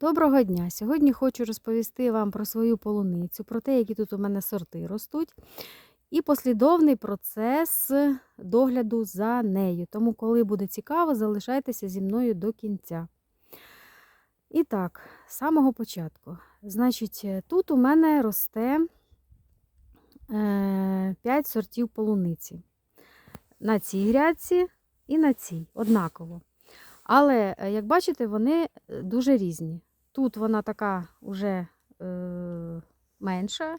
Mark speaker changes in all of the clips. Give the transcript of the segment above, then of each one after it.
Speaker 1: Доброго дня! Сьогодні хочу розповісти вам про свою полуницю, про те, які тут у мене сорти ростуть, і послідовний процес догляду за нею. Тому, коли буде цікаво, залишайтеся зі мною до кінця. І так, з самого початку. Значить, тут у мене росте 5 сортів полуниці. На цій грядці і на цій однаково. Але, е, як бачите, вони е, дуже різні. Тут вона така вже е, менша.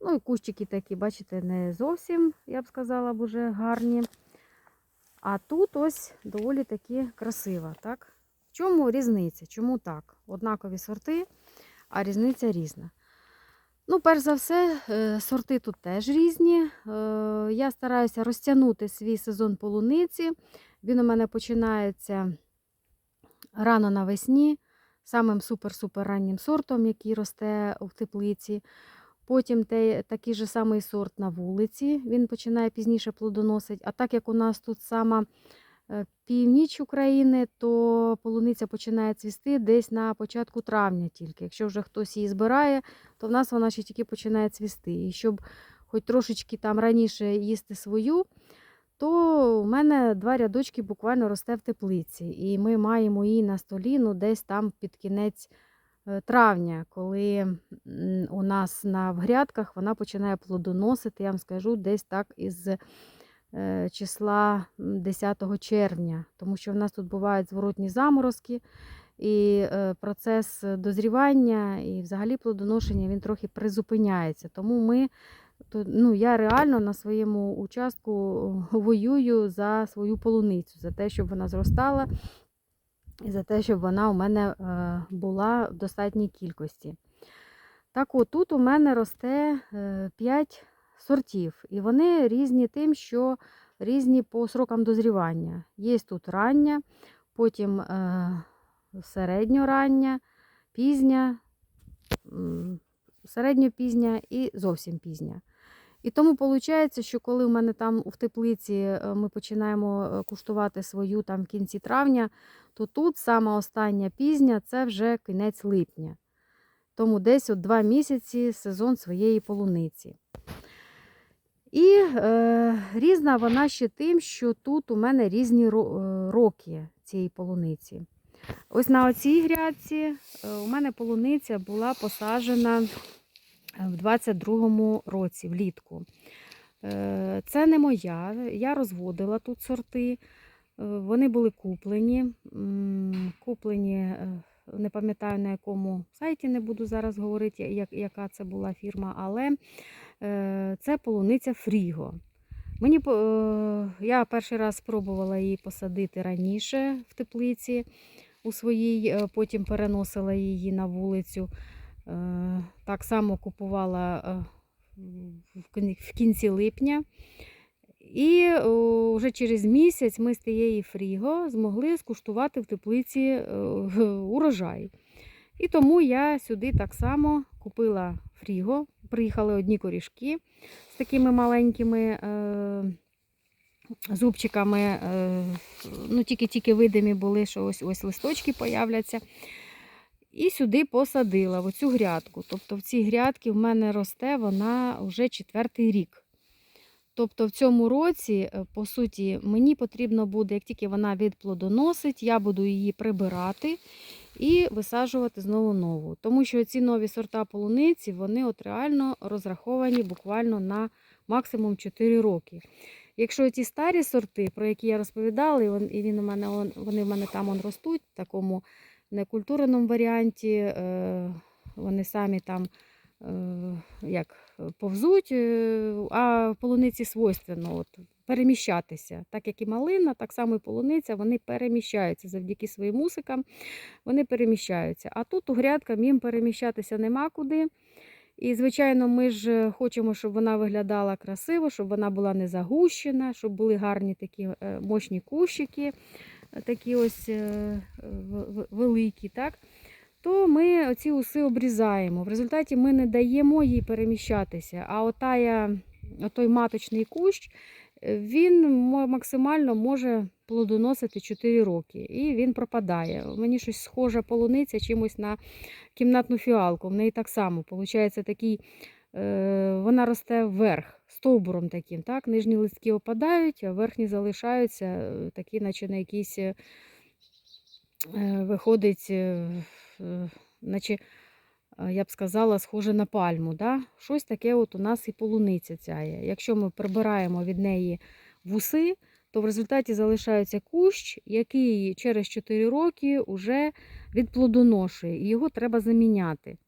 Speaker 1: Ну і кущики такі, бачите, не зовсім, я б сказала, б уже гарні. А тут ось доволі таки красива. так? В чому різниця? Чому так? Однакові сорти, а різниця різна. Ну, перш за все, е, сорти тут теж різні. Е, Я стараюся розтягнути свій сезон полуниці. Він у мене починається рано навесні, самим супер-супер раннім сортом, який росте в теплиці. Потім те, такий же самий сорт на вулиці, він починає пізніше плодоносити. А так як у нас тут сама е, північ України, то полуниця починає цвісти десь на початку травня тільки. Якщо вже хтось її збирає, то в нас вона ще тільки починає цвісти. І щоб хоч трошечки там раніше їсти свою, то у мене два рядочки буквально росте в теплиці. І ми маємо її на столі ну, десь там під кінець е, травня, коли у нас на грядках вона починає плодоносити, я вам скажу, десь так із е, числа 10 червня, тому що в нас тут бувають зворотні заморозки. І е, процес дозрівання і взагалі плодоношення він трохи призупиняється. Тому ми то, ну, я реально на своєму участку воюю за свою полуницю, за те, щоб вона зростала, і за те, щоб вона у мене е, була в достатній кількості. Так от, тут у мене росте е, 5 сортів, і вони різні тим, що різні по срокам дозрівання. Є тут рання, потім е, середньорання, пізня, середньопізня і зовсім пізня. І тому виходить, що коли в мене там в теплиці е, ми починаємо е, куштувати свою там в кінці травня, то тут саме остання пізня це вже кінець липня. Тому десь от два місяці сезон своєї полуниці. І е, різна вона ще тим, що тут у мене різні е, роки цієї полуниці. Ось на оцій грядці у мене полуниця була посаджена в 22-му році, влітку. Е, Це не моя, я розводила тут сорти. Е, Вони були куплені. Куплені, е, не пам'ятаю на якому сайті, не буду зараз говорити, яка це була фірма, але це полуниця Фріго. Мені, я перший раз спробувала її посадити раніше в теплиці у своїй, потім переносила її на вулицю. Е, Так само купувала е, в кінці липня. І вже через місяць ми з тієї фріго змогли скуштувати в теплиці е, урожай. І тому я сюди так само купила фріго. Приїхали одні корішки з такими маленькими зубчиками. Ну, Тільки-тільки видимі були, що ось ось листочки появляться. І сюди посадила в оцю грядку. Тобто в цій грядці в мене росте вона вже четвертий рік. Тобто в цьому році, е, по суті, мені потрібно буде, як тільки вона відплодоносить, я буду її прибирати і висаджувати знову нову. Тому що ці нові сорта полуниці, вони от реально розраховані буквально на максимум 4 роки. Якщо ті старі сорти, про які я розповідала, і він у мене, вони в мене там он ростуть в такому некультурному варіанті, е, вони самі там е, як повзуть, е, а полуниці свойственно от, переміщатися. Так як і малина, так само і полуниця, вони переміщаються завдяки своїм мусикам, вони переміщаються. А тут у грядкам їм переміщатися нема куди. І, звичайно, ми ж хочемо, щоб вона виглядала красиво, щоб вона була не загущена, щоб були гарні такі мощні кущики, такі ось е, великі. так? То ми ці уси обрізаємо. В результаті ми не даємо їй переміщатися. А отая, отой маточний кущ, він максимально може плодоносити 4 роки, і він пропадає. Мені щось схоже полуниця чимось на кімнатну фіалку. В неї так само. Получається, такий, е, вона росте вверх, стовбуром таким. Так? Нижні листки опадають, а верхні залишаються, е, такі, наче на якісь е, е, виходить, е, е, наче, е, я б сказала, схоже на пальму. Да? Щось таке от у нас і полуниця ця є. Якщо ми прибираємо від неї вуси, то в результаті залишається кущ, який через 4 роки вже відплодоношує, і його треба заміняти.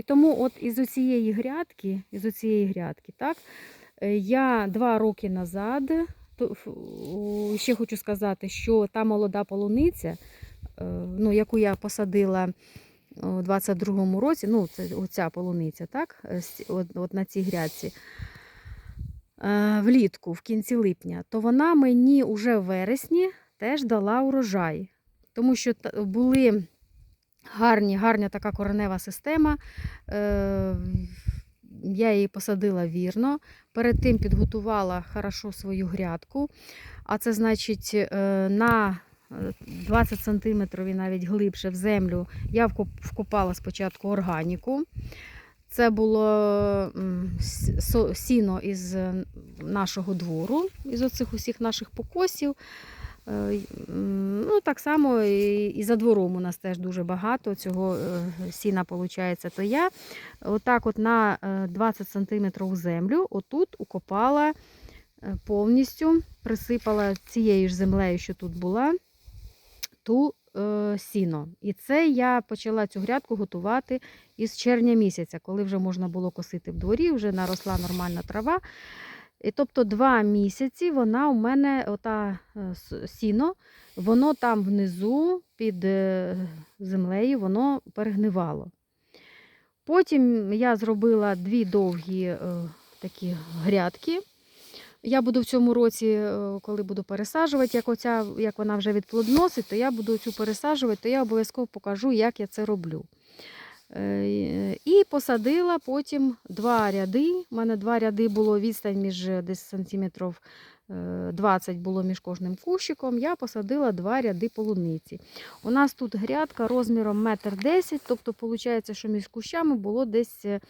Speaker 1: І тому от із оцієї грядки, із оцієї грядки, так, е, я два роки назад, ще хочу сказати, що та молода полуниця, е, ну, яку я посадила у 22-му році, ну, це оця полуниця, так, е, от, от на цій грядці, влітку, в кінці липня, то вона мені уже в вересні теж дала урожай. Тому що були гарні, гарна така коренева система. Е, Я її посадила вірно. Перед тим підготувала хорошо свою грядку. А це значить е, на е, 20 см і навіть глибше в землю я вкоп- вкопала спочатку органіку. Це було сіно із нашого двору, із оцих усіх наших покосів. Е, Ну, так само і, за двором у нас теж дуже багато цього е, сіна виходить. То я отак от на е, 20 см землю отут укопала е, повністю, присипала цією ж землею, що тут була, ту е, сіно. І це я почала цю грядку готувати із червня місяця, коли вже можна було косити в дворі, вже наросла нормальна трава. І тобто два місяці вона у мене, ота е, сіно, воно там внизу під е, землею, воно перегнивало. Потім я зробила дві довгі е, такі грядки. Я буду в цьому році, коли буду пересаджувати, як, оця, як вона вже відплодносить, то я буду цю пересаджувати, то я обов'язково покажу, як я це роблю. Е, І посадила потім два ряди. У мене два ряди було відстань між е, десь сантиметрів е, 20 було між кожним кущиком. Я посадила два ряди полуниці. У нас тут грядка розміром 1,10 м, тобто виходить, що між кущами було десь е,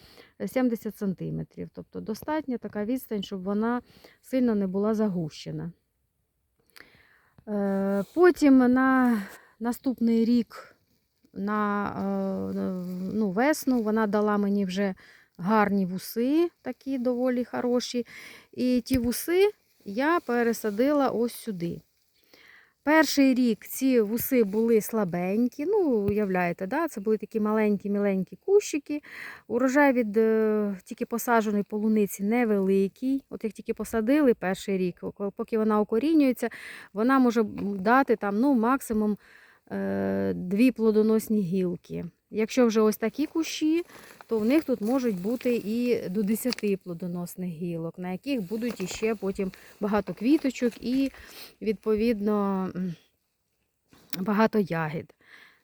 Speaker 1: 70 сантиметрів. Тобто достатня така відстань, щоб вона сильно не була загущена. Е, Потім на наступний рік на е, ну, весну вона дала мені вже гарні вуси, такі доволі хороші. І ті вуси я пересадила ось сюди. Перший рік ці вуси були слабенькі, ну, уявляєте, да? це були такі маленькі-міленькі кущики. Урожай від е, тільки посадженої полуниці невеликий. От як тільки посадили перший рік, поки вона окорінюється, вона може дати там, ну, максимум дві плодоносні гілки. Якщо вже ось такі кущі, то в них тут можуть бути і до 10 плодоносних гілок, на яких будуть іще потім багато квіточок і, відповідно, багато ягід.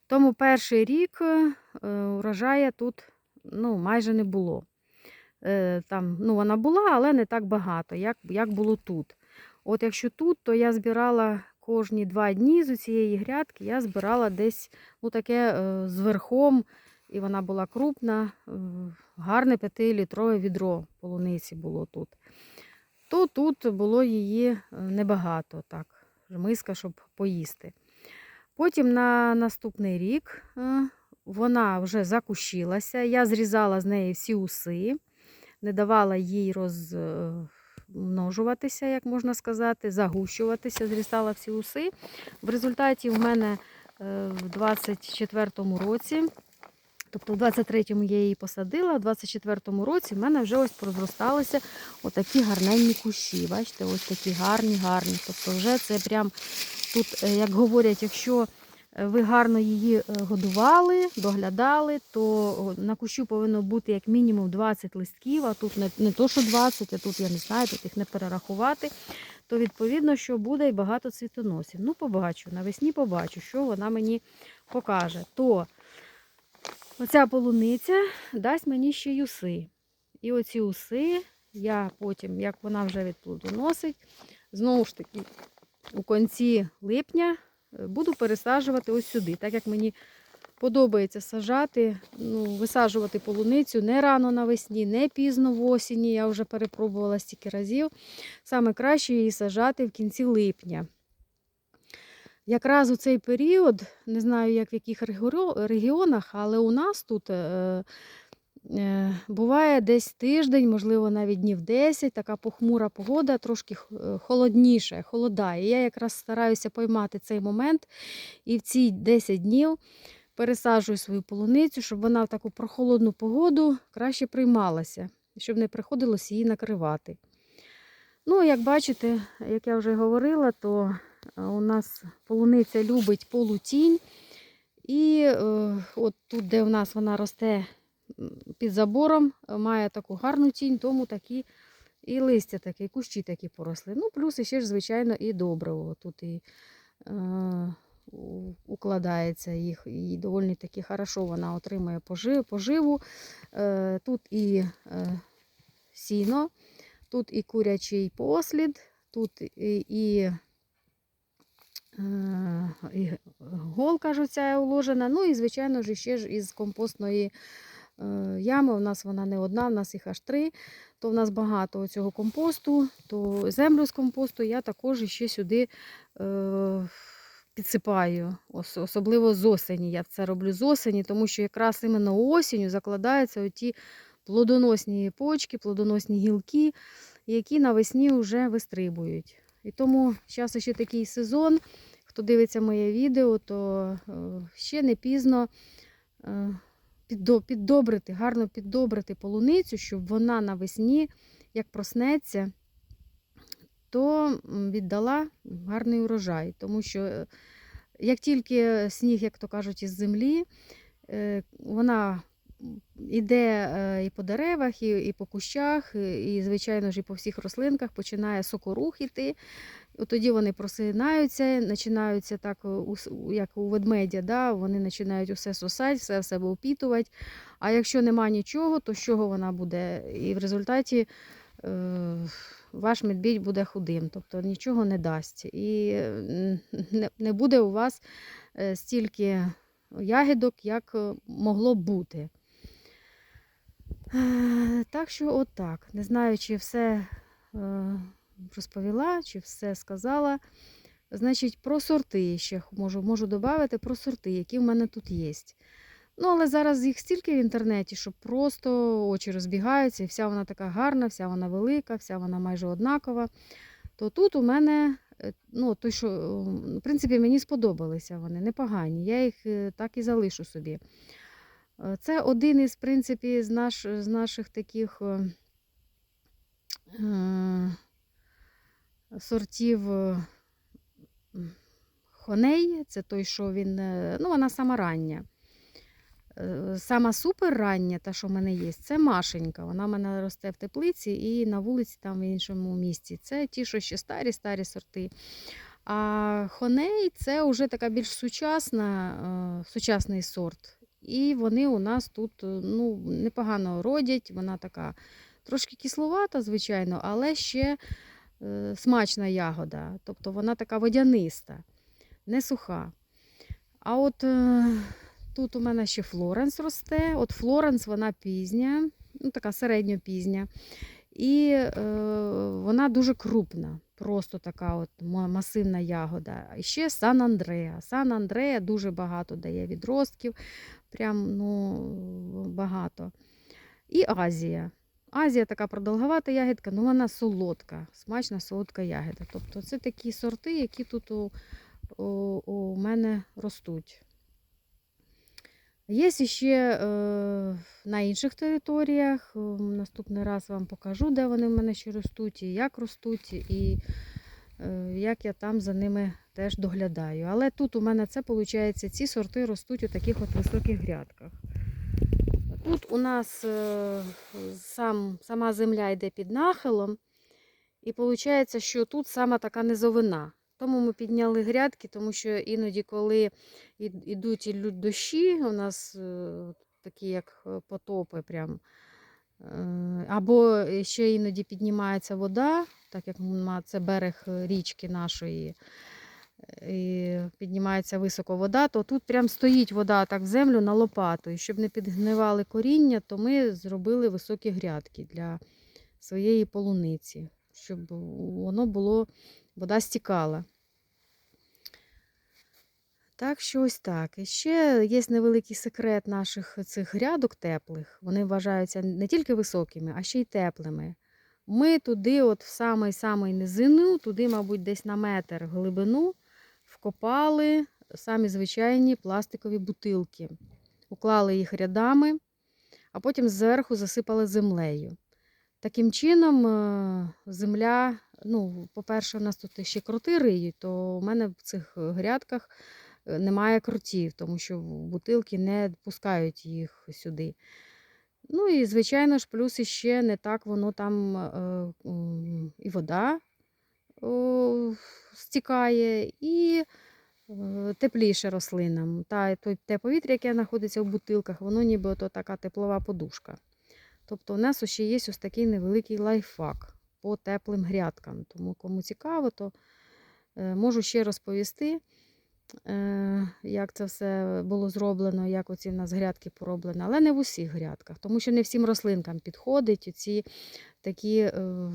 Speaker 1: Тому перший рік е, урожая тут ну, майже не було. Е, Там, ну, вона була, але не так багато, як, як було тут. От якщо тут, то я збирала кожні два дні з цієї грядки, я збирала десь ну, таке е, з верхом, і вона була крупна, е, гарне 5-літрове відро полуниці було тут. То тут було її е, небагато, так, миска, щоб поїсти. Потім на наступний рік вона вже закущилася. Я зрізала з неї всі уси, не давала їй розмножуватися, як можна сказати, загущуватися, зрізала всі уси. В результаті в мене е, в 24-му році, тобто в 23-му я її посадила, в 24-му році в мене вже ось прозросталися отакі гарненні кущі. Бачите, ось такі гарні, гарні. Тобто вже це прям тут, е, як говорять, якщо ви гарно її е, годували, доглядали, то на кущу повинно бути як мінімум 20 листків, а тут не, не то, що 20, а тут я не знаю, тут їх не перерахувати. То відповідно, що буде і багато цвітоносів. Ну, побачу, навесні побачу, що вона мені покаже. То оця полуниця дасть мені ще й уси. І оці уси я потім, як вона вже відплодоносить, знову ж таки у кінці липня буду пересаджувати ось сюди, так як мені подобається сажати, ну, висаджувати полуницю не рано навесні, не пізно в осені. Я вже перепробувала стільки разів. Саме краще її сажати в кінці липня. Якраз у цей період, не знаю, як в яких регіонах, але у нас тут е, буває десь тиждень, можливо, навіть днів 10, така похмура погода, трошки е, холодніше, холодає. Я якраз стараюся поймати цей момент і в ці 10 днів пересаджую свою полуницю, щоб вона в таку прохолодну погоду краще приймалася, щоб не приходилось її накривати. Ну, як бачите, як я вже говорила, то е, у нас полуниця любить полутінь. І е, от тут, де в нас вона росте під забором, е, має таку гарну тінь, тому такі і листя таке, і кущі такі поросли. Ну, плюс ще ж, звичайно, і добриво. Тут і е, укладається їх, і доволі таки хорошо вона отримує поживу. Е, тут і е, сіно, тут і курячий послід, тут і, і, е, і голка ж оця уложена. Ну і, звичайно ж, ще ж із компостної ями. У нас вона не одна, у нас їх аж три. То в нас багато цього компосту, то землю з компосту я також ще сюди е, підсипаю. Особливо з осені. Я це роблю з осені, тому що якраз іменно осінню закладаються оті плодоносні почки, плодоносні гілки, які навесні вже вистрибують. І тому зараз ще такий сезон. Хто дивиться моє відео, то е, ще не пізно е, піддобрити, гарно піддобрити полуницю, щоб вона навесні, як проснеться, то віддала гарний урожай. Тому що е, як тільки сніг, як то кажуть, із землі, е, вона іде е, і по деревах, і, і по кущах, і, звичайно ж, і по всіх рослинках починає сокорух іти. От тоді вони просинаються, починаються так, е, як у ведмедя, да? вони починають усе сосати, все в себе впітувати. А якщо нема нічого, то з чого вона буде? І в результаті е, ваш медвідь буде худим, тобто нічого не дасть. І не, буде у вас стільки ягідок, як могло бути. Е, Так що от так. Не знаю, чи все е, розповіла, чи все сказала. Значить, про сорти ще можу, можу додати про сорти, які в мене тут є. Ну, але зараз їх стільки в інтернеті, що просто очі розбігаються, і вся вона така гарна, вся вона велика, вся вона майже однакова. То тут у мене, е, ну, той, що, в принципі, мені сподобалися вони, непогані. Я їх так і залишу собі. Е, Це один із, в принципі, з, наш, з наших таких е, е, сортів е, хоней. Це той, що він, е, ну, вона сама рання. Е, Сама супер рання, та, що в мене є, це Машенька. Вона в мене росте в теплиці і на вулиці, там в іншому місці. Це ті, що ще старі, старі сорти. А хоней це вже така більш сучасна, е, сучасний сорт. І вони у нас тут е, ну, непогано родять. Вона така трошки кисловата, звичайно, але ще е, смачна ягода. Тобто вона така водяниста, не суха. А от е, тут у мене ще Флоренс росте. От Флоренс вона пізня, ну така середньопізня. І е, вона дуже крупна, просто така от масивна ягода. І ще Сан Андреа. Сан Андреа дуже багато дає відростків, прям ну, багато. І Азія. Азія така продовговата ягідка, але вона солодка, смачна солодка ягода. Тобто це такі сорти, які тут у, у, у мене ростуть. Є ще е, на інших територіях. Наступний раз вам покажу, де вони в мене ще ростуть, і як ростуть, і е, як я там за ними теж доглядаю. Але тут у мене це виходить, ці сорти ростуть у таких от високих грядках. Тут у нас е, сам, сама земля йде під нахилом, і виходить, що тут сама така низовина. Тому ми підняли грядки, тому що іноді, коли ідуть дощі, у нас е, такі як е, потопи, прям, Е, Або ще іноді піднімається вода, так як це берег річки нашої, і піднімається високо вода, то тут прям стоїть вода так в землю на лопату. І щоб не підгнивали коріння, то ми зробили високі грядки для своєї полуниці, щоб воно було, вода стікала. Так що ось так. І ще є невеликий секрет наших цих грядок теплих. Вони вважаються не тільки високими, а ще й теплими. Ми туди, от в самий-самий низину, туди, мабуть, десь на метр глибину, вкопали самі звичайні пластикові бутилки. Уклали їх рядами, а потім зверху засипали землею. Таким чином, е, земля, ну, по-перше, у нас тут ще кроти риють, то у мене в цих грядках е, немає кротів, тому що бутилки не пускають їх сюди. Ну і, звичайно ж, плюс іще не так воно там е, м, і вода о, стікає, і е, тепліше рослинам. Та, той- те повітря, яке знаходиться в бутилках, воно ніби ото така теплова подушка. Тобто у нас ще є ось такий невеликий лайфхак по теплим грядкам. Тому кому цікаво, то е, можу ще розповісти, е, як це все було зроблено, як оці в нас грядки пороблені, але не в усіх грядках, тому що не всім рослинкам підходять ці такі е,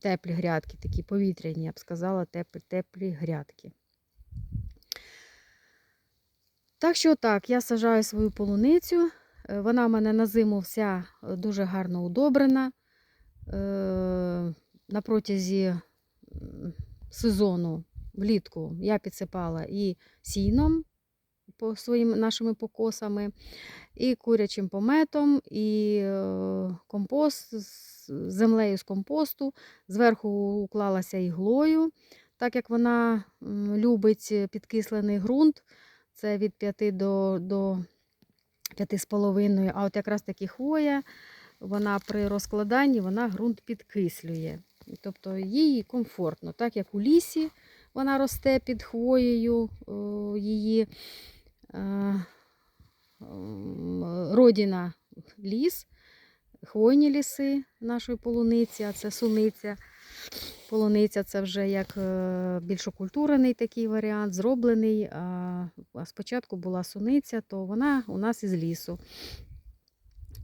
Speaker 1: теплі грядки, такі повітряні, я б сказала, теплі, теплі грядки. Так що так, я сажаю свою полуницю. Вона в мене на зиму вся дуже гарно удобрена. Е, На протязі сезону влітку я підсипала і сіном по своїм нашими покосами, і курячим пометом, і е, компост землею з компосту. Зверху уклалася іглою, так як вона любить підкислений ґрунт. Це від 5 до, до 5,5. А от якраз таки хвоя, вона при розкладанні вона ґрунт підкислює. Тобто їй комфортно, так як у лісі вона росте під хвоєю, її е, родина ліс, хвойні ліси нашої полуниці, а це суниця. Полуниця це вже як е, більш окультурений такий варіант, зроблений. А спочатку була суниця, то вона у нас із лісу.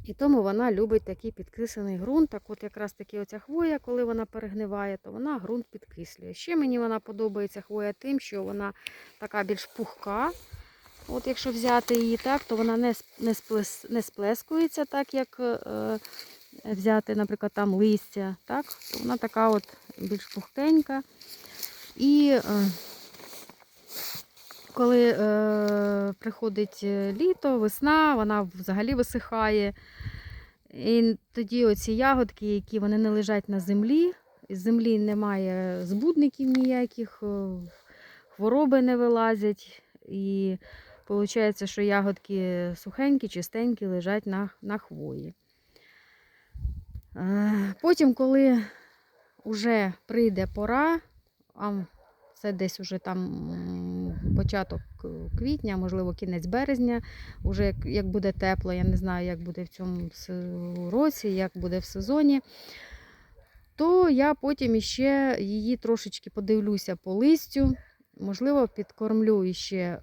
Speaker 1: І тому вона любить такий підкислений ґрунт. Так от якраз таки оця хвоя, коли вона перегниває, то вона ґрунт підкислює. Ще мені вона подобається хвоя тим, що вона така більш пухка. От якщо взяти її так, то вона не, не, сплес, не сплескується, так як е, взяти, наприклад, там листя. Так? Вона така от більш пухкенька. І е, коли е, приходить е, літо, весна, вона взагалі висихає. І тоді оці ягодки, які вони не лежать на землі, із землі немає збудників ніяких, е, хвороби не вилазять. І виходить, що ягодки сухенькі, чистенькі лежать на, на хвої. Е, Потім, коли вже прийде пора, це десь уже там початок е, квітня, можливо, кінець березня, уже як, як буде тепло, я не знаю, як буде в цьому році, як буде в сезоні, то я потім іще її трошечки подивлюся по листю. Можливо, підкормлю іще, е,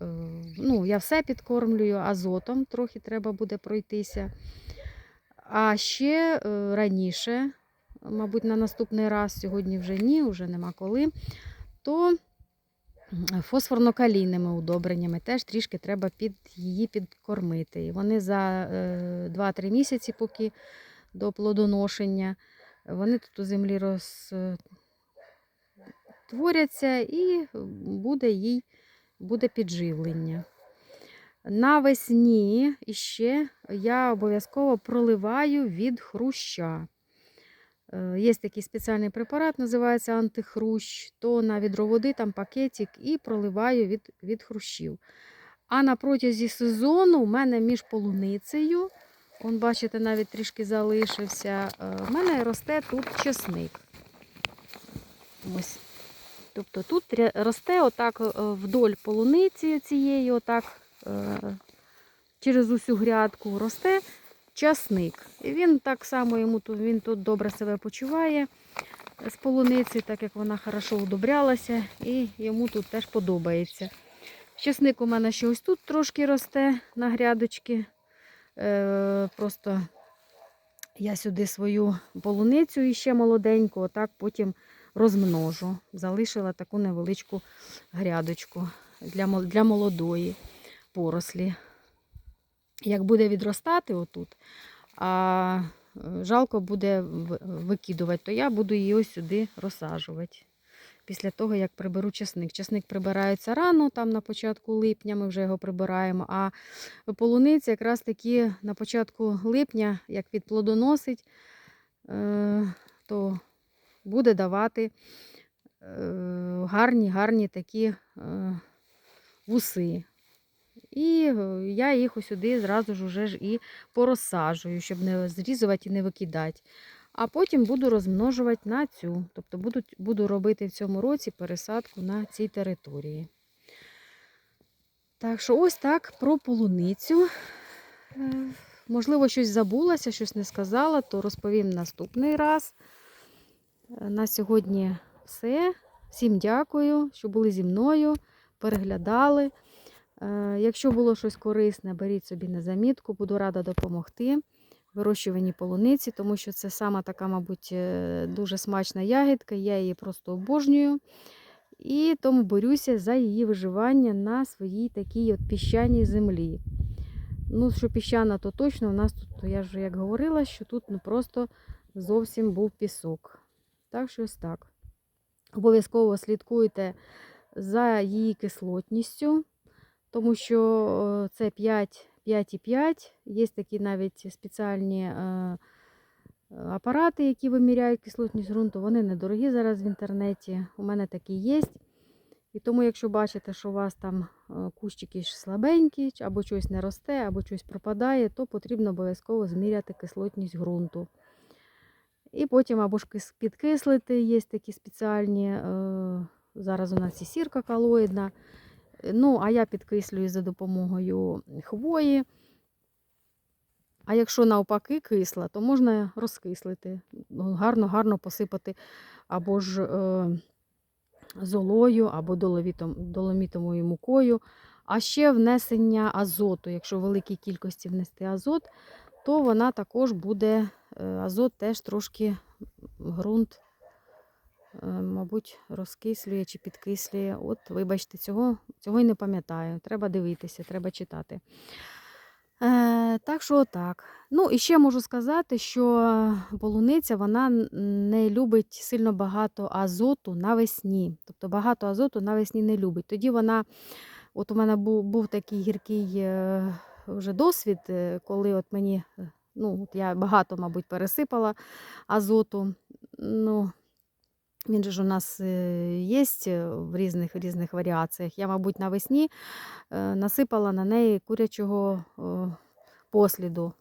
Speaker 1: ну, я все підкормлюю азотом, трохи треба буде пройтися. А ще е, раніше, мабуть, на наступний раз, сьогодні вже ні, вже нема коли, то фосфорно-калійними удобреннями теж трішки треба під її підкормити. І вони за е, 2-3 місяці, поки до плодоношення, вони тут у землі розтворяться і буде їй буде підживлення. Навесні іще я обов'язково проливаю від хруща. Є такий спеціальний препарат, називається антихрущ, то на відро води там пакетик і проливаю від, від хрущів. А на протязі сезону у мене між полуницею, он, бачите, навіть трішки залишився, е, в мене росте тут чесник. Ось. Тобто тут росте отак е, вдоль полуниці цієї, отак е, через усю грядку росте часник. І він так само йому тут, він тут добре себе почуває з полуниці, так як вона хорошо удобрялася, і йому тут теж подобається. Часник у мене ще ось тут трошки росте на грядочки. Е, просто я сюди свою полуницю іще молоденьку, отак потім розмножу. Залишила таку невеличку грядочку для, для молодої порослі. Як буде відростати отут, а жалко буде викидувати, то я буду її ось сюди розсаджувати. Після того, як приберу часник. Часник прибирається рано, там на початку липня ми вже його прибираємо. А полуниця якраз таки на початку липня, як відплодоносить, е, то буде давати е, гарні, гарні такі е, вуси. І е, я їх сюди зразу ж уже ж і порозсаджую, щоб не зрізувати і не викидати. А потім буду розмножувати на цю. Тобто буду, буду робити в цьому році пересадку на цій території. Так що ось так про полуницю. Е, Можливо, щось забулася, щось не сказала, то розповім наступний раз. Е, На сьогодні все. Всім дякую, що були зі мною, переглядали. Е, Якщо було щось корисне, беріть собі на замітку, буду рада допомогти. Вирощуванні полуниці, тому що це сама така, мабуть, е, дуже смачна ягідка, я її просто обожнюю. І тому борюся за її виживання на своїй такій от піщаній землі. Ну, що піщана, то точно у нас тут, я ж як говорила, що тут ну, просто зовсім був пісок. Так що ось так. Обов'язково слідкуйте за її кислотністю, тому що е, це 5, 5,5. Є такі навіть спеціальні е, апарати, які виміряють кислотність ґрунту. Вони недорогі зараз в інтернеті. У мене такі є. І тому, якщо бачите, що у вас там е, кущики слабенькі, або щось не росте, або щось пропадає, то потрібно обов'язково зміряти кислотність ґрунту. І потім або ж підкислити, є такі спеціальні. е, Зараз у нас і сірка колоїдна. Ну, а я підкислюю за допомогою хвої. А якщо навпаки кисла, то можна розкислити. Гарно-гарно посипати або ж е, золою, або доломітом, доломітовою мукою. А ще внесення азоту. Якщо в великій кількості внести азот, то вона також буде, е, азот теж трошки ґрунт, мабуть, розкислює чи підкислює. От, вибачте, цього, цього й не пам'ятаю. Треба дивитися, треба читати. Е, так що так. Ну, і ще можу сказати, що полуниця вона не любить сильно багато азоту навесні. Тобто багато азоту навесні не любить. Тоді вона, от у мене був, був такий гіркий е, вже досвід, е, коли от мені, е, ну, от я багато, мабуть, пересипала азоту. Ну, він же ж у нас є в різних, різних варіаціях. Я, мабуть, навесні е, насипала на неї курячого посліду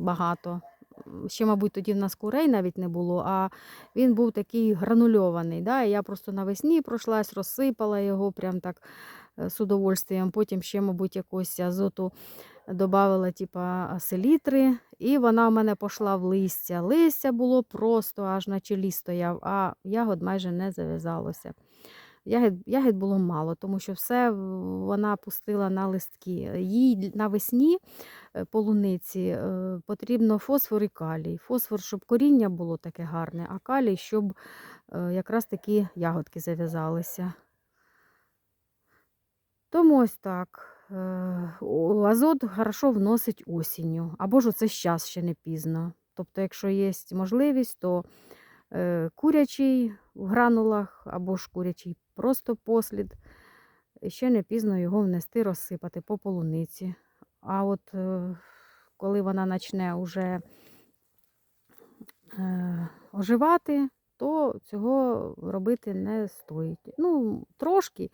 Speaker 1: багато. Ще, мабуть, тоді в нас курей навіть не було, а він був такий гранульований. Да? Я просто навесні пройшлась, розсипала його прям так е, з удовольствием. Потім ще, мабуть, якось азоту додавала, типа селітри, і вона в мене пішла в листя. Листя було просто аж на чолі стояв, а ягод майже не зав'язалося. Ягід, ягід було мало, тому що все вона пустила на листки. Їй навесні е, полуниці е, потрібно фосфор і калій. Фосфор, щоб коріння було таке гарне, а калій, щоб е, якраз такі ягодки зав'язалися. Тому ось так. Е, Азот хорошо вносить осінню, або ж оце зараз ще не пізно. Тобто, якщо є можливість, то е, курячий в гранулах, або ж курячий просто послід, ще не пізно його внести, розсипати по полуниці. А от е, коли вона почне вже оживати, то цього робити не стоїть. Ну, трошки,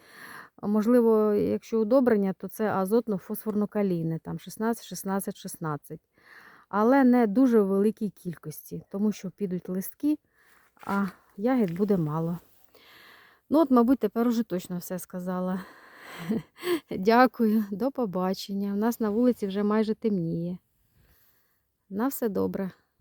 Speaker 1: можливо, якщо удобрення, то це азотно-фосфорно-калійне, там 16, 16, 16. Але не дуже в великій кількості, тому що підуть листки, а ягід буде мало. Ну, от, мабуть, тепер уже точно все сказала. Дякую, до побачення. У нас на вулиці вже майже темніє. На все добре.